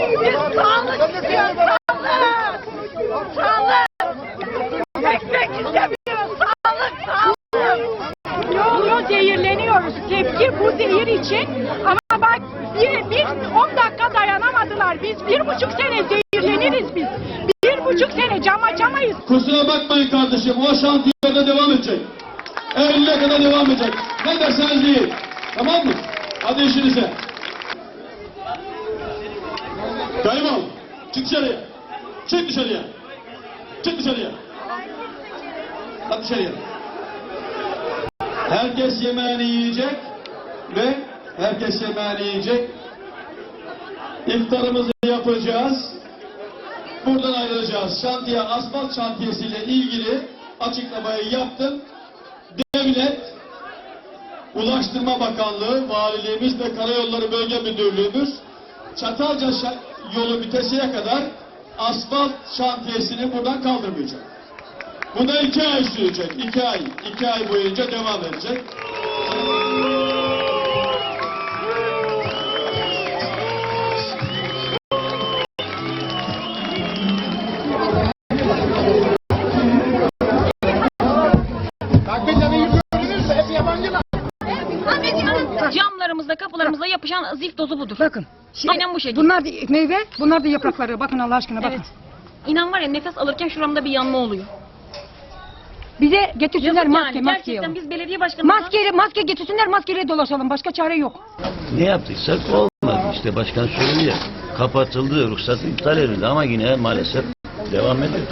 Biz sağlık istiyoruz, sağlık. Sağlık. Ekmek istemiyoruz, sağlık, sağlık. Zehirleniyoruz. Tepki bu zehir için. Ama bak bir, 10 dakika dayanamadılar. Biz bir buçuk sene zehirleniriz biz. Bir buçuk sene cam açamayız. Kusura bakmayın kardeşim, o şantiyada devam edecek. Eylül'e kadar devam edecek. Ne derseniz deyin. Tamam mı? Hadi işinize. Kaymal. Çık dışarıya. Çık dışarıya. Çık dışarıya. Hadi dışarıya. Herkes yemeğini yiyecek ve herkes yemeğini yiyecek. İftarımızı yapacağız. Buradan ayrılacağız. Şantiye, asfalt şantiyesiyle ilgili açıklamayı yaptım. Devlet, Ulaştırma Bakanlığı, Valiliğimiz ve Karayolları Bölge Müdürlüğümüz Çatalca yolu biteseye kadar asfalt şantiyesini buradan kaldırmayacak. Bu da iki ay sürecek. iki ay. iki ay boyunca devam edecek. Camlarımızda, kapılarımızda yapışan zift tozu budur. Bakın. Şimdi Aynen bu şekilde. Bunlar da meyve, bunlar da yaprakları. Bakın Allah aşkına bakın. Evet. İnan var ya nefes alırken şuramda bir yanma oluyor. Bize getirsinler Yazık maske, yani. maske Gerçekten biz belediye başkanımızdan... Maskeyle, maske getirsinler, maskeyle dolaşalım. Başka çare yok. Ne yaptıysak olmadı. İşte başkan söyledi ya. Kapatıldı, ruhsatı iptal edildi ama yine maalesef devam ediyor.